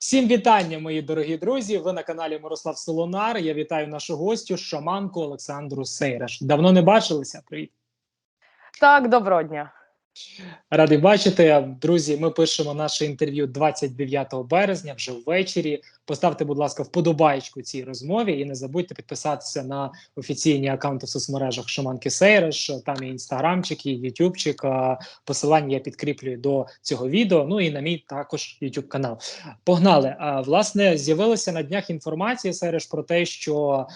Всім вітання, мої дорогі друзі. Ви на каналі Мирослав Солонар. Я вітаю нашу гостю, шаманку Олександру Сейраш. Давно не бачилися. Привіт. Так, доброго дня. Радий бачити. Друзі, ми пишемо наше інтерв'ю 29 березня, вже ввечері. Поставте, будь ласка, вподобайку цій розмові і не забудьте підписатися на офіційні аккаунти в соцмережах Шаманки Сейреш. Там і інстаграмчик, і ютубчик. Посилання я підкріплюю до цього відео. Ну і на мій також ютуб канал. Погнали. А, власне, з'явилася на днях інформація Сейреш про те, що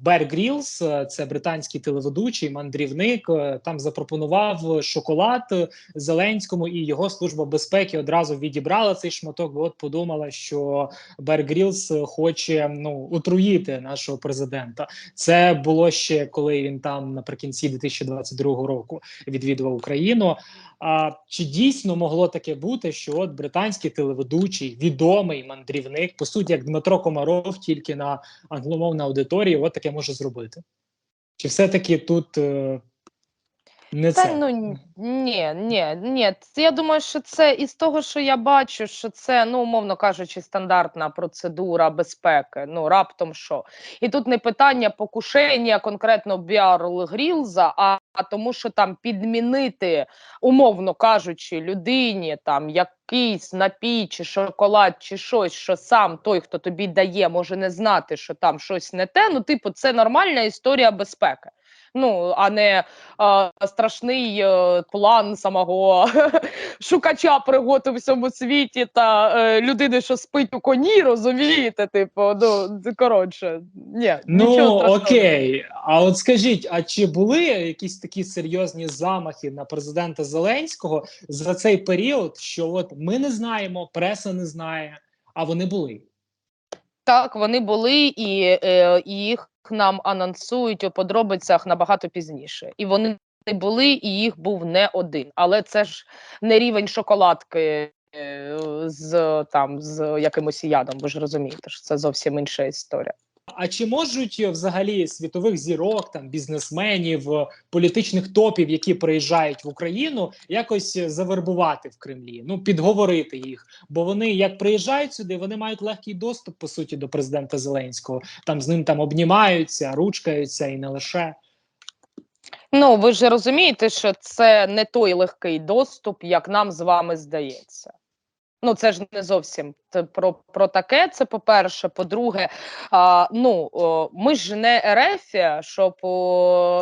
Бер Грілс, це британський телеведучий мандрівник, там запропонував шоколад Зеленському, і його служба безпеки одразу відібрала цей шматок. Бо от подумала, що Бер Грілс хоче ну отруїти нашого президента. Це було ще коли він там наприкінці 2022 року відвідував Україну. А чи дійсно могло таке бути, що от британський телеведучий, відомий мандрівник, по суті, як Дмитро Комаров, тільки на англомовній аудиторії, от таке може зробити? Чи все-таки тут е, не Та це? ну ні, ні, ні. Я думаю, що це із того, що я бачу, що це, ну, умовно кажучи, стандартна процедура безпеки. Ну, раптом що. І тут не питання покушення конкретно Біарл Грілза, а, а тому, що там підмінити, умовно кажучи, людині там якийсь напій чи шоколад, чи щось, що сам той, хто тобі дає, може не знати, що там щось не те. Ну, типу, це нормальна історія безпеки. Ну, а не е, страшний е, план самого шукача пригод у всьому світі та е, людини, що спить у коні, розумієте? Типу, ну коротше, ні, Ну нічого окей, а от скажіть, а чи були якісь такі серйозні замахи на президента Зеленського за цей період, що от ми не знаємо, преса не знає, а вони були? Так, вони були, і, е, їх нам анонсують у подробицях набагато пізніше. І вони не були, і їх був не один. Але це ж не рівень шоколадки. е, З там з якимось ядом, ви ж розумієте, що це зовсім інша історія. А чи можуть е, взагалі світових зірок, там бізнесменів, е, політичних топів, які приїжджають в Україну, якось е, завербувати в Кремлі? Ну підговорити їх, бо вони як приїжджають сюди, вони мають легкий доступ по суті до президента Зеленського. Там з ним там обнімаються, ручкаються і не лише. Ну, ви ж розумієте, що це не той легкий доступ, як нам з вами здається. Ну, це ж не зовсім про, про таке. Це по-перше. По-друге, а, ну ми ж не Ерефія, щоб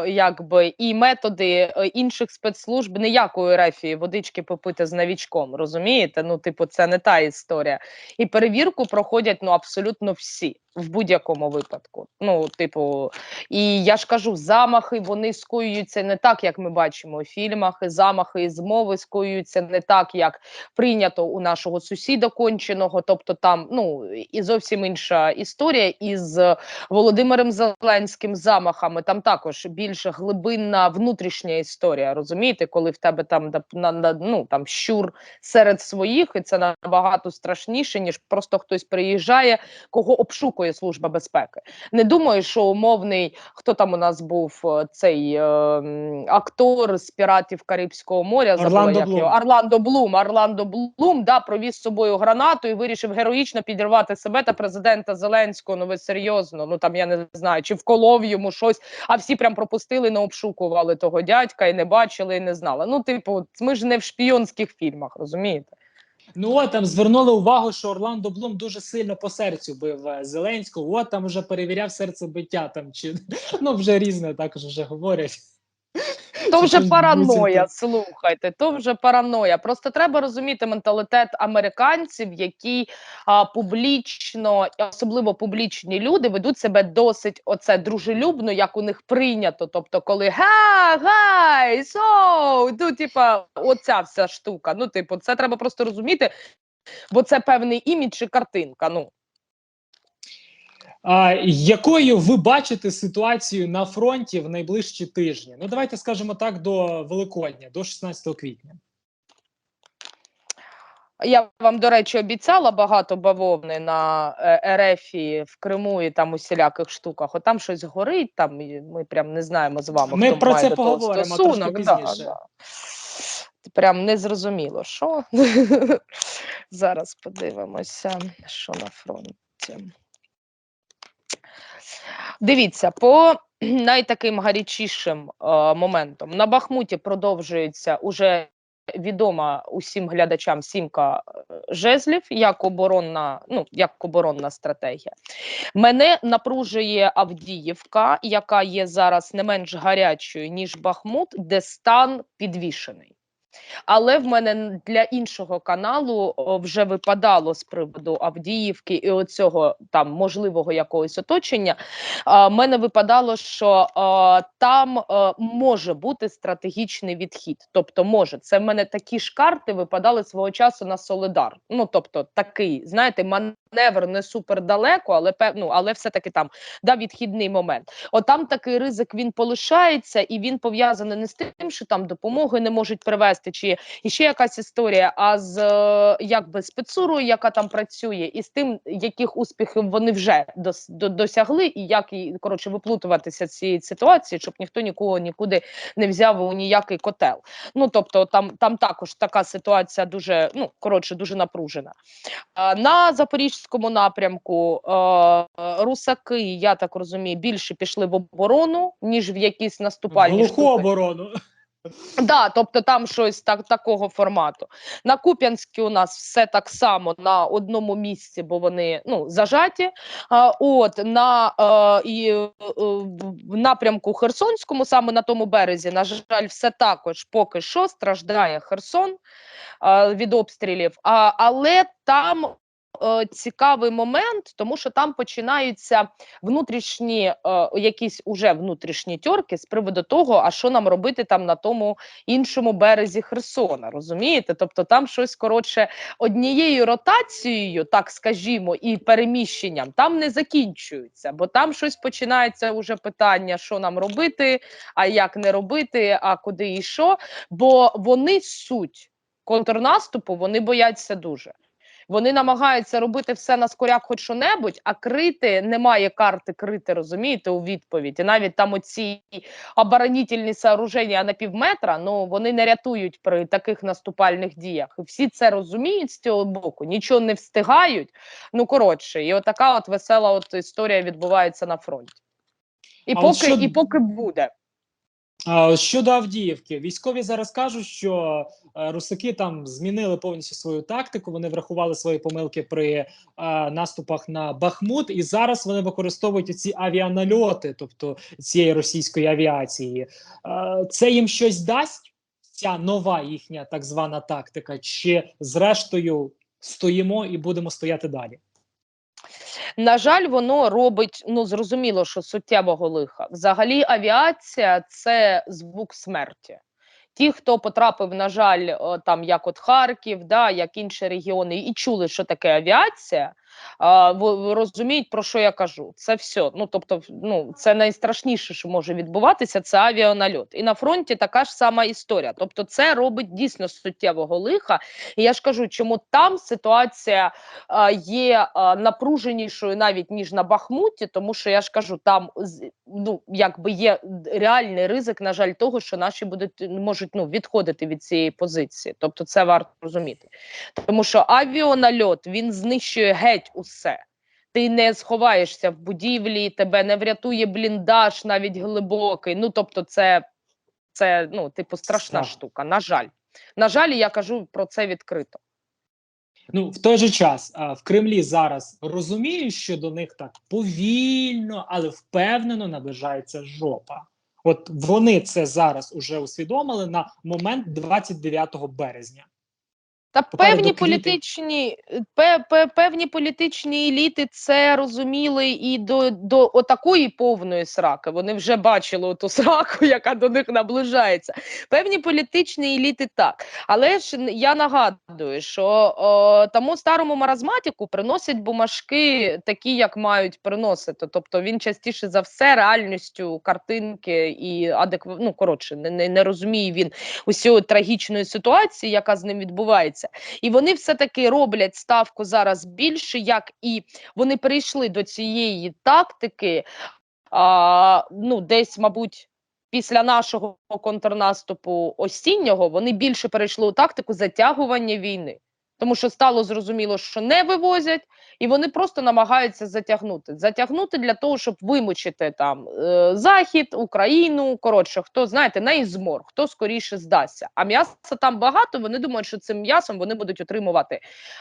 якби і методи е, інших спецслужб ніякої Ерефії водички попити з новічком. Розумієте? Ну, типу, це не та історія. І перевірку проходять ну абсолютно всі в будь-якому випадку. Ну, типу, і я ж кажу, замахи вони скоюються не так, як ми бачимо у фільмах. Замахи і змови скоюються не так, як прийнято у нашого сусіда конченого. Тобто, там ну і зовсім інша історія із Володимиром Зеленським замахами. Там також більш глибинна внутрішня історія. Розумієте, коли в тебе там на, на, ну там щур серед своїх, і це набагато страшніше, ніж просто хтось приїжджає, кого обшукує служба безпеки. Не думаю, що умовний хто там у нас був е, цей е, актор з піратів Карибського моря. забула, Орландо як Блум. його Орландо Блум. Орландо Блум да провіз з собою гранату і вирішив героїчно підірвати себе та президента Зеленського. Ну ви серйозно? Ну там я не знаю, чи вколов йому щось, а всі прям пропустили, не обшукували того дядька і не бачили, і не знали. Ну, типу, ми ж не в шпійонських фільмах, розумієте? Ну от там звернули увагу, що Орландо Блум дуже сильно по серцю бив е, Зеленського. От там вже перевіряв серцебиття. Там чи ну вже різне також вже говорять. То вже параноя, слухайте, то вже параноя. Просто треба розуміти менталітет американців, які а, публічно, особливо публічні люди, ведуть себе досить оце дружелюбно, як у них прийнято. Тобто, коли га, гай, со, ну, типа, оця вся штука. Ну, типу, це треба просто розуміти, бо це певний імідж і картинка. Ну. А, якою ви бачите ситуацію на фронті в найближчі тижні? Ну давайте скажемо так до Великодня, до 16 квітня. Я вам, до речі, обіцяла багато бавовни на е, Ерефії в Криму і там усіляких штуках. От там щось горить, там ми прям не знаємо з вами. Ми хто про має це поговоримо стосунок. трошки Да, пізніше. да. прям незрозуміло, що. Зараз подивимося, що на фронті. Дивіться, по найтаким гарячішим е, моментом на Бахмуті продовжується уже відома усім глядачам сімка е, жезлів як оборонна, ну як оборонна стратегія. Мене напружує Авдіївка, яка є зараз не менш гарячою ніж Бахмут, де стан підвішений. Але в мене для іншого каналу вже випадало з приводу Авдіївки і оцього там можливого якогось оточення. А, мене випадало, що там може бути стратегічний відхід. Тобто, може, це в мене такі ж карти випадали свого часу на Солидар. Ну тобто, такий, знаєте, маневр не супер далеко, але певно, але все-таки там да, відхідний момент. От там такий ризик він полишається, і він пов'язаний не з тим, що там допомоги не можуть привезти, чи ще якась історія, а з е, якби спецурою, яка там працює, і з тим, яких успіхів вони вже дос, до, досягли, і як і коротше виплутуватися з цієї ситуації, щоб ніхто нікого нікуди не взяв у ніякий котел. Ну тобто, там там також така ситуація дуже ну коротше, дуже напружена. На запорізькому напрямку е, е, русаки, я так розумію, більше пішли в оборону ніж в якісь наступальні Глуху штуки. оборону. Да, тобто там щось так, такого формату. На Куп'янській у нас все так само на одному місці, бо вони ну, зажаті. А, от на е, і, е, в напрямку Херсонському, саме на тому березі, на жаль, все також поки що страждає Херсон е, від обстрілів. А, але там. Е, Цікавий момент, тому що там починаються внутрішні, е, якісь уже внутрішні тьорки з приводу того, а що нам робити там на тому іншому березі Херсона. Розумієте? Тобто там щось коротше однією ротацією, так скажімо, і переміщенням там не закінчуються, бо там щось починається уже питання, що нам робити, а як не робити, а куди і що. Бо вони суть контрнаступу, вони бояться дуже. Вони намагаються робити все на скоряк, хоч що-небудь, а крити немає карти крити, розумієте, у відповідь. І навіть там оці оборонітельні сооруження на півметра, ну вони не рятують при таких наступальних діях. І всі це розуміють з цього боку, нічого не встигають. Ну коротше, і отака от весела от історія відбувається на фронті. І А поки, що- і поки буде. Щодо Авдіївки, військові зараз кажуть, що е, русаки там змінили повністю свою тактику. Вони врахували свої помилки при е, наступах на Бахмут, і зараз вони використовують ці авіанальоти, тобто цієї російської авіації. Е, це їм щось дасть? Ця нова їхня так звана тактика, чи зрештою стоїмо і будемо стояти далі? На жаль, воно робить ну зрозуміло, що суттєвого лиха. Взагалі, авіація це звук смерті. Ті, хто потрапив, на жаль, там як от Харків, да, як інші регіони, і чули, що таке авіація, розуміють, про що я кажу. Це все. Ну тобто, ну це найстрашніше, що може відбуватися, це авіанальот. І на фронті така ж сама історія. Тобто, це робить дійсно суттєвого лиха. І я ж кажу, чому там ситуація а, є а, напруженішою навіть ніж на Бахмуті, тому що я ж кажу, там ну якби є реальний ризик, на жаль, того, що наші будуть можуть ну відходити від цієї позиції. Тобто, це варто розуміти, тому що авіанальот він знищує геть усе. Ти не сховаєшся в будівлі, тебе не врятує бліндаж, навіть глибокий. Ну тобто, це, це ну, типу, страшна Так. штука. На жаль, на жаль, я кажу про це відкрито. Ну, в той же час в Кремлі зараз розуміють, що до них так повільно, але впевнено наближається жопа. От вони це зараз уже усвідомили на момент 29 березня. Та певні політичні пе, пе, певні політичні еліти це розуміли і до, до отакої повної сраки. Вони вже бачили ту сраку, яка до них наближається. Певні політичні еліти так. Але ж я нагадую, що о, тому старому маразматику приносять бумажки такі, як мають приносити. Тобто він частіше за все реальністю картинки і адекв... ну, коротше, не, не, не розуміє він усієї трагічної ситуації, яка з ним відбувається. І вони все-таки роблять ставку зараз більше, як і вони перейшли до цієї тактики, а, ну, десь, мабуть, після нашого контрнаступу осіннього вони більше перейшли у тактику затягування війни. Тому що стало зрозуміло, що не вивозять, і вони просто намагаються затягнути. Затягнути для того, щоб вимучити там е, Захід, Україну. Коротше, хто знаєте, на ізмор, хто скоріше здасться. А м'яса там багато. Вони думають, що цим м'ясом вони будуть отримувати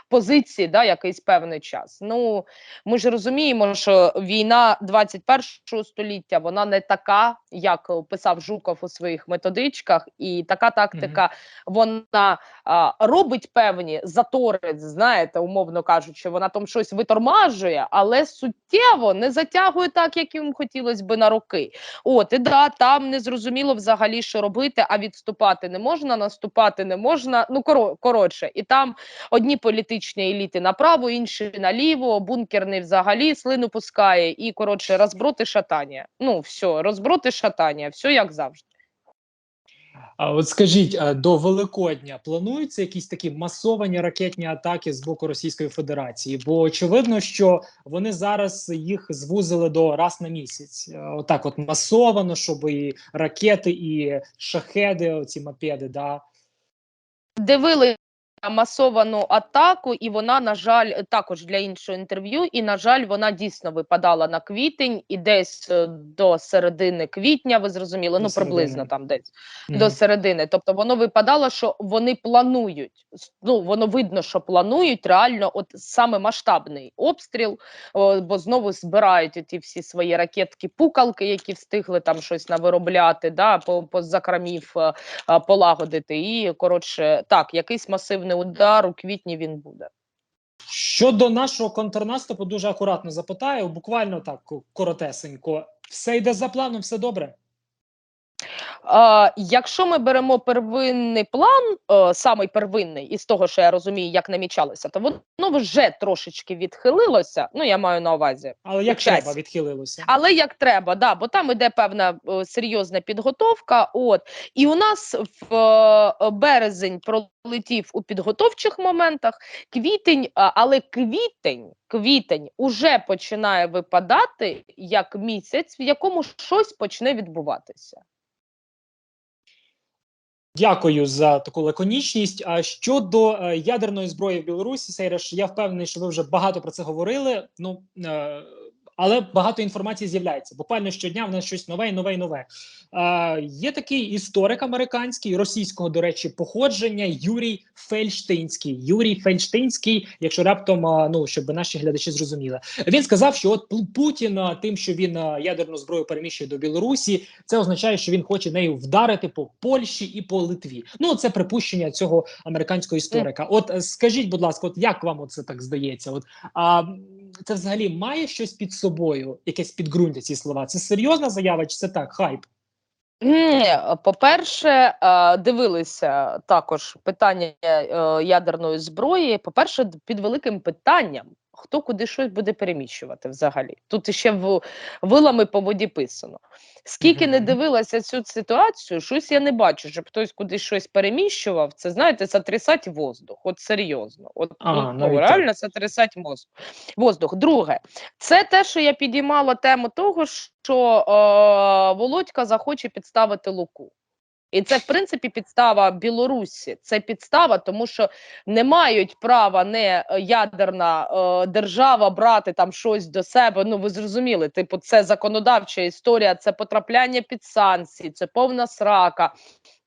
позиції да, якийсь певний час. Ну ми ж розуміємо, що війна 21 століття вона не така, як писав Жуков у своїх методичках, і така тактика вона а, робить певні затори, знаєте, умовно кажучи, вона там щось витормажує, але суттєво не затягує так, як їм хотілося би на роки. От і да, там не зрозуміло взагалі, що робити, а відступати не можна, наступати не можна. Ну коро- коротше, і там одні політичні еліти направо, інші наліво, бункерний взагалі слину пускає, і коротше, розброти шатання. Ну все, розброти шатання, все як завжди. А от скажіть, до Великодня плануються якісь такі масовані ракетні атаки з боку Російської Федерації? Бо очевидно, що вони зараз їх звузили до раз на місяць. Е, Отак, от масовано, щоб і ракети, і шахеди, оці мопеди, да. дивили масовану атаку, і вона, на жаль, також для іншого інтерв'ю. І на жаль, вона дійсно випадала на квітень, і десь е, до середини квітня, ви зрозуміли, До ну приблизно там десь Мгм. до середини. Тобто воно випадало, що вони планують. Ну воно видно, що планують реально, от саме масштабний обстріл, о, бо знову збирають ті всі свої ракетки, пукалки, які встигли там щось навиробляти, да, по, по закрамів е, е, полагодити. І коротше, так, якийсь масивний удар у квітні він буде. Щодо нашого контрнаступу, дуже акуратно запитаю, буквально так коротесенько. Все йде за планом, все добре. Якщо ми беремо первинний план, е, самий первинний, із того, що я розумію, як намічалося, то воно вже трошечки відхилилося. Ну, я маю на увазі. Але як Честь. треба, відхилилося. Але як треба, да, бо там іде певна е, серйозна підготовка. От і у нас в е, березень пролетів у підготовчих моментах, квітень, але квітень, квітень уже починає випадати як місяць, в якому щось почне відбуватися. Дякую за таку лаконічність. А щодо е, ядерної зброї в Білорусі, Сейреш, я впевнений, що ви вже багато про це говорили. Ну е, але багато інформації з'являється. Буквально щодня в нас щось нове, і нове і нове. Е, є такий історик американський, російського, до речі, походження Юрій Фельштинський. Юрій Фельштинський, якщо раптом, е, ну щоб наші глядачі зрозуміли, він сказав, що от Пу- Путін е, тим, що він е, ядерну зброю переміщує до Білорусі, це означає, що він хоче нею вдарити по Польщі і по Литві. Ну це припущення цього американського історика. От е, скажіть, будь ласка, от як вам це так здається? От а це взагалі має щось під собою, якесь підґрунтя ці слова? Це серйозна заява, чи це так? Хайп? По-перше, е, дивилися також питання е, ядерної зброї. По-перше, під великим питанням, хто куди щось буде переміщувати взагалі. Тут іще в вилами по воді писано. Скільки не дивилася цю ситуацію, щось я не бачу, щоб хтось кудись щось переміщував. Це знаєте, сотрясать воздух. От серйозно. От А, ну, реально сотрясать мозок. Воздух. Друге, це те, що я підіймала тему того, що е, Володька захоче підставити Луку. І це, в принципі, підстава Білорусі. Це підстава, тому що не мають права не е, ядерна е, держава брати там щось до себе. Ну ви зрозуміли, типу, це законодавча історія, це потрапляння під санкції, це повна срака.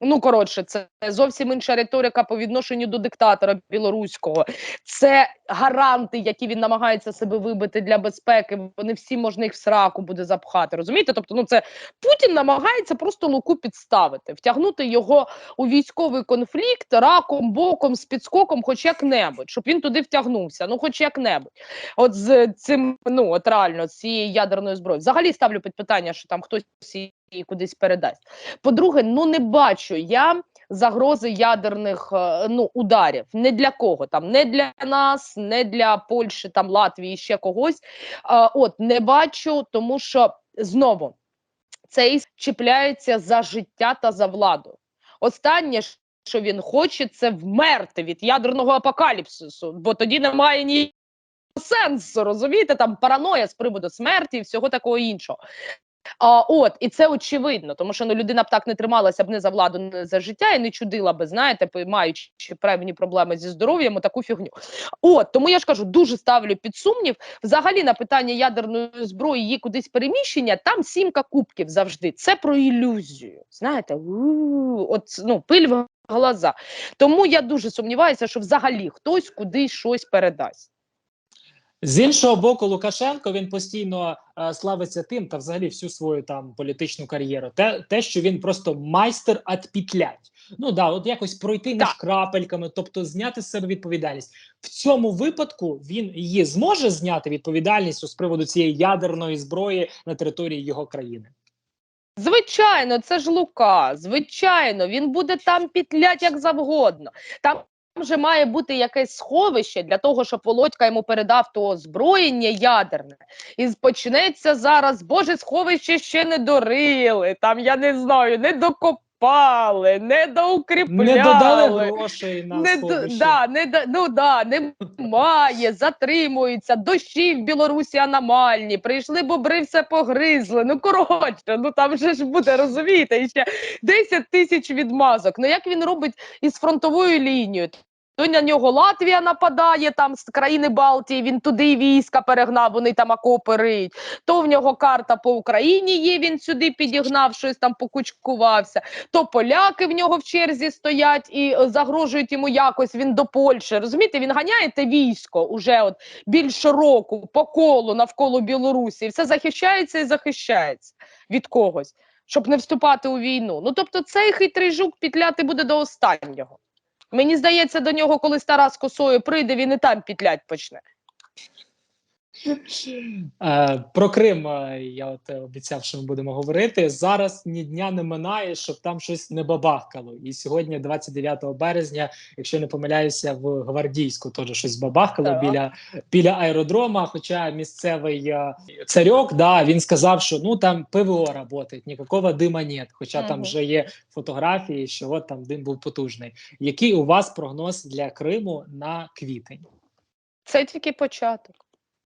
Ну коротше, це зовсім інша риторика по відношенню до диктатора білоруського. Це гаранти, які він намагається себе вибити для безпеки. Вони всі можна їх в сраку буде запхати. Розумієте? Тобто, ну це Путін намагається просто луку підставити, втягнути його у військовий конфлікт раком, боком, з підскоком, хоч як-небудь, щоб він туди втягнувся. Ну, хоч як-небудь. От з цим, ну от реально, з цієї ядерної зброї. Взагалі ставлю під питання, що там хтось її кудись передасть. По-друге, ну не бачу я загрози ядерних е, ну ударів. Не для кого там, не для нас, не для Польщі, там Латвії, ще когось. А, от не бачу, тому що знову цей чіпляється за життя та за владу. Останнє, що він хоче, це вмерти від ядерного апокаліпсису, бо тоді немає ні сенсу, розумієте? Там параноя з приводу смерті і всього такого іншого. А, от, і це очевидно, тому що ну, людина б так не трималася б не за владу, не за життя і не чудила би, знаєте, маючи певні проблеми зі здоров'ям, таку фігню. От, тому я ж кажу, дуже ставлю під сумнів. Взагалі на питання ядерної зброї, її кудись переміщення, там сімка кубків завжди. Це про ілюзію. Знаєте, у от ну, пиль в глаза. Тому я дуже сумніваюся, що взагалі хтось кудись щось передасть. З іншого боку, Лукашенко він постійно е, славиться тим, та взагалі всю свою там політичну кар'єру. Те, те, що він просто майстер отпітлять. Ну да, от якось пройти між крапельками, тобто зняти з себе відповідальність. В цьому випадку він її зможе зняти відповідальність з приводу цієї ядерної зброї на території його країни. Звичайно, це ж Лука. Звичайно, він буде там пітлять як завгодно. Там вже має бути якесь сховище для того, щоб Володька йому передав то озброєння ядерне. І почнеться зараз, Боже, сховище ще не дорили. Там я не знаю, не докопали, не доукріпляли. Не додали грошей на Не, да, не, ну да, немає, затримуються, дощі в Білорусі аномальні, прийшли бобри, все погризли. Ну коротше, ну там же ж буде, розумієте, ще 10 тисяч відмазок. Ну як він робить із фронтовою лінією? То на нього Латвія нападає там з країни Балтії, він туди війська перегнав, вони там окопи риють. То в нього карта по Україні є, він сюди підігнав, щось там покучкувався то поляки в нього в черзі стоять і е, загрожують йому якось. Він до Польщі. Розумієте, він ганяє те військо уже от більше року по колу навколо Білорусі. І все захищається і захищається від когось, щоб не вступати у війну. Ну тобто, цей хитрий жук пітляти буде до останнього. Мені здається, до нього, коли стара з косою прийде, він і там пітлять почне. Е, про Крим е, я от е, обіцяв, що ми будемо говорити. Зараз ні дня не минає, щоб там щось не бабахкало. І сьогодні, 29 березня, якщо не помиляюся, в гвардійську теж щось бабахкало Так. біля біля аеродрома. Хоча місцевий царьок, да, він сказав, що ну там ПВО працює, ніякого дима нет. Хоча там вже є фотографії, що от там дим був потужний. Який у вас прогноз для Криму на квітень? Це тільки початок.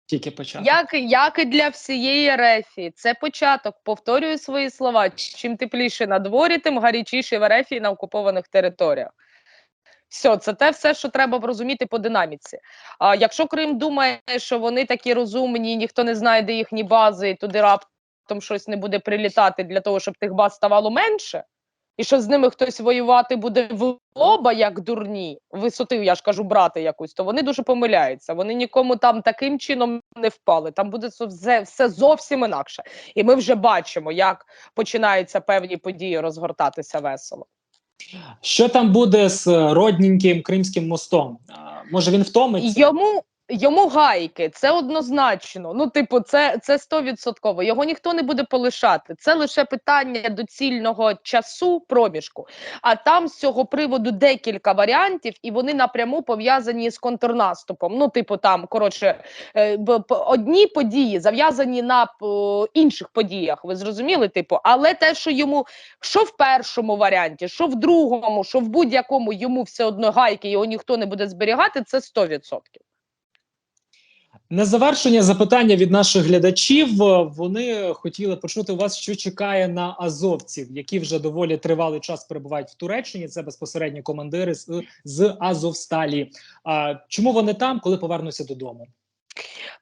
Тільки початок. Як, як і для всієї рефії, це початок. Повторюю свої слова. Чим тепліше на дворі, тим гарячіше в рефії на окупованих територіях. Все, це те все, що треба розуміти по динаміці. А якщо Крим думає, що вони такі розумні, ніхто не знає, де їхні бази, і туди раптом щось не буде прилітати для того, щоб тих баз ставало менше, і що з ними хтось воювати буде в лоба, як дурні, висоти, я ж кажу, брати якусь, то вони дуже помиляються. Вони нікому там таким чином не впали. Там буде все, все зовсім інакше. І ми вже бачимо, як починаються певні події розгортатися весело. Що там буде з родненьким Кримським мостом? Може він втомиться? Йому йому гайки, це однозначно. Ну, типу, це це стовідсотково. Його ніхто не буде полишати. Це лише питання доцільного часу проміжку. А там з цього приводу декілька варіантів, і вони напряму пов'язані з контрнаступом. Ну, типу, там коротше, е, одні події зав'язані на інших подіях. Ви зрозуміли? Типу, але те, що йому що в першому варіанті, що в другому, що в будь-якому йому все одно гайки, його ніхто не буде зберігати, це 100%. На завершення запитання від наших глядачів. Е, Вони хотіли почути у вас, що чекає на азовців, які вже доволі тривалий час перебувають в Туреччині. Це безпосередньо командири з, з Азовсталі. А чому вони там, коли повернуться додому?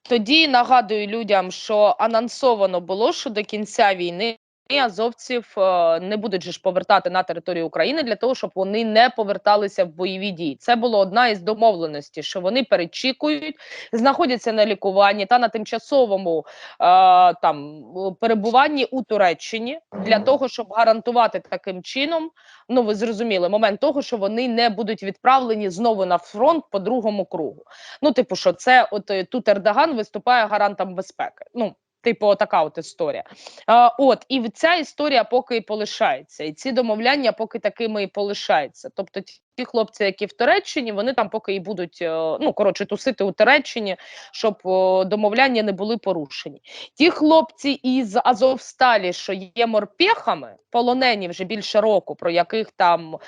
Тоді нагадую людям, що анонсовано було, що до кінця війни азовців е, не будуть же ж повертати на територію України для того, щоб вони не поверталися в бойові дії. Це була одна із домовленостей, що вони перечікують, знаходяться на лікуванні та на тимчасовому е, там перебуванні у Туреччині для того, щоб гарантувати таким чином. Ну ви зрозуміли момент того, що вони не будуть відправлені знову на фронт по другому кругу. Ну, типу, що це от е, тут Ердоган виступає гарантом безпеки. Ну, типу, така от історія. А, от і ця історія поки і полишається, і ці домовляння поки такими і полишаються. Тобто, ті- хлопці, які в Туреччині, вони там поки і будуть е, ну коротше тусити у Туреччині, щоб домовляння не були порушені. Ті хлопці із Азовсталі, що є морпехами, полонені вже більше року, про яких там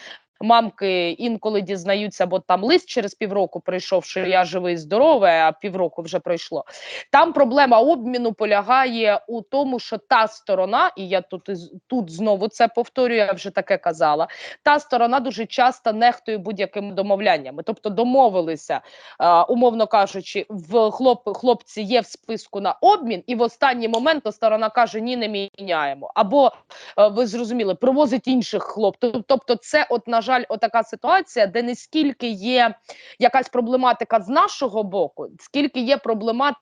Мамки інколи дізнаються, бо там лист через півроку прийшов, що я живий, здоровий, а півроку вже пройшло. Там проблема обміну полягає у тому, що та сторона, і я тут тут знову це повторюю, я вже таке казала. Та сторона дуже часто нехтує будь-якими домовляннями. Тобто домовилися, умовно кажучи, в хлоп, хлопці є в списку на обмін, і в останній момент сторона каже: Ні, не міняємо. Або е, ви зрозуміли, привозить інших хлопців. Тобто, це, от, на жаль, отака ситуація, де не скільки є якась проблематика з нашого боку, скільки є проблематика.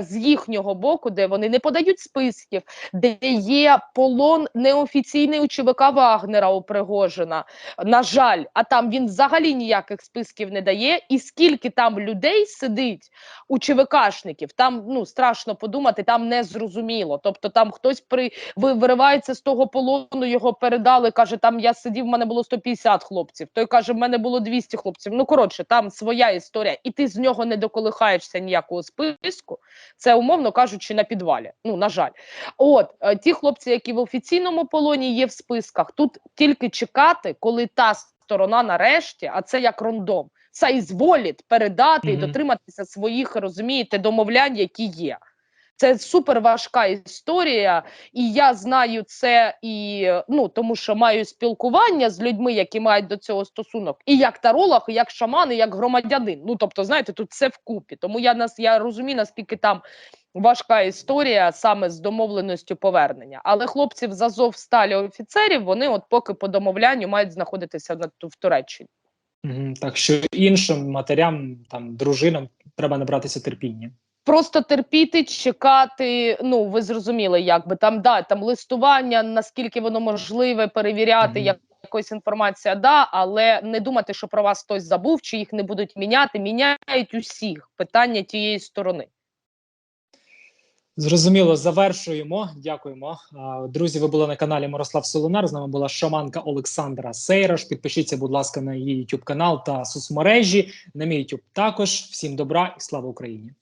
З їхнього боку, де вони не подають списків, де є полон неофіційний у ЧВК Вагнера у Пригожина. На жаль, а там він взагалі ніяких списків не дає. І скільки там людей сидить у ЧВКшників, там ну страшно подумати, там не зрозуміло. Тобто там хтось при виривається з того полону, його передали. каже: там я сидів, в мене було 150 хлопців. Той каже, в мене було 200 хлопців. Ну коротше, там своя історія, і ти з нього не доколихаєшся ніякого списку. Це умовно кажучи, на підвалі. Ну на жаль, от е, ті хлопці, які в офіційному полоні є в списках, тут тільки чекати, коли та сторона нарешті, а це як рандом, це ізволить передати і дотриматися своїх, розумієте, домовлянь, які є. Це супер важка історія, і я знаю це і ну тому, що маю спілкування з людьми, які мають до цього стосунок, і як таролог, і як шаман, і як громадянин. Ну тобто, знаєте, тут все вкупі. Тому я нас я розумію, наскільки там важка історія саме з домовленістю повернення. Але хлопців з Азов сталі офіцерів вони, от поки по домовлянню, мають знаходитися на в Туреччині. Так що іншим матерям, там дружинам треба набратися терпіння. Просто терпіти, чекати. Ну ви зрозуміли, як би там да там листування, наскільки воно можливе, перевіряти як якась інформація, да, але не думати, що про вас хтось забув, чи їх не будуть міняти. Міняють усіх питання тієї сторони. Зрозуміло, завершуємо. Дякуємо. Друзі, ви були на каналі Мирослав Солонар. З нами була шаманка Олександра Сейраш. Підпишіться, будь ласка, на її YouTube канал та соцмережі. На мій YouTube також. Всім добра і слава Україні!